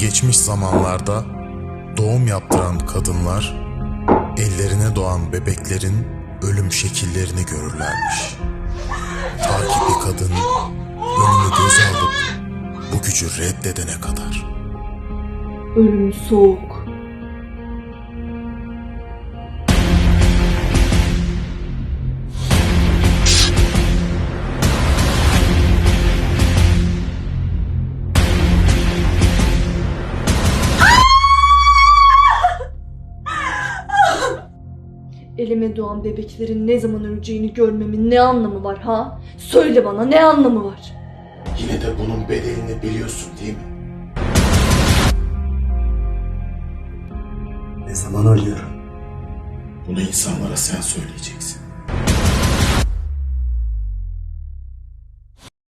Geçmiş zamanlarda doğum yaptıran kadınlar ellerine doğan bebeklerin ölüm şekillerini görürlermiş. Ta ki bir kadın ölümü göze alıp bu gücü reddedene kadar. Ölüm soğuk. Elime doğan bebeklerin ne zaman öleceğini görmemin ne anlamı var ha? Söyle bana ne anlamı var? Yine de bunun bedelini biliyorsun değil mi? Ne zaman ölüyorum? Bunu insanlara sen söyleyeceksin.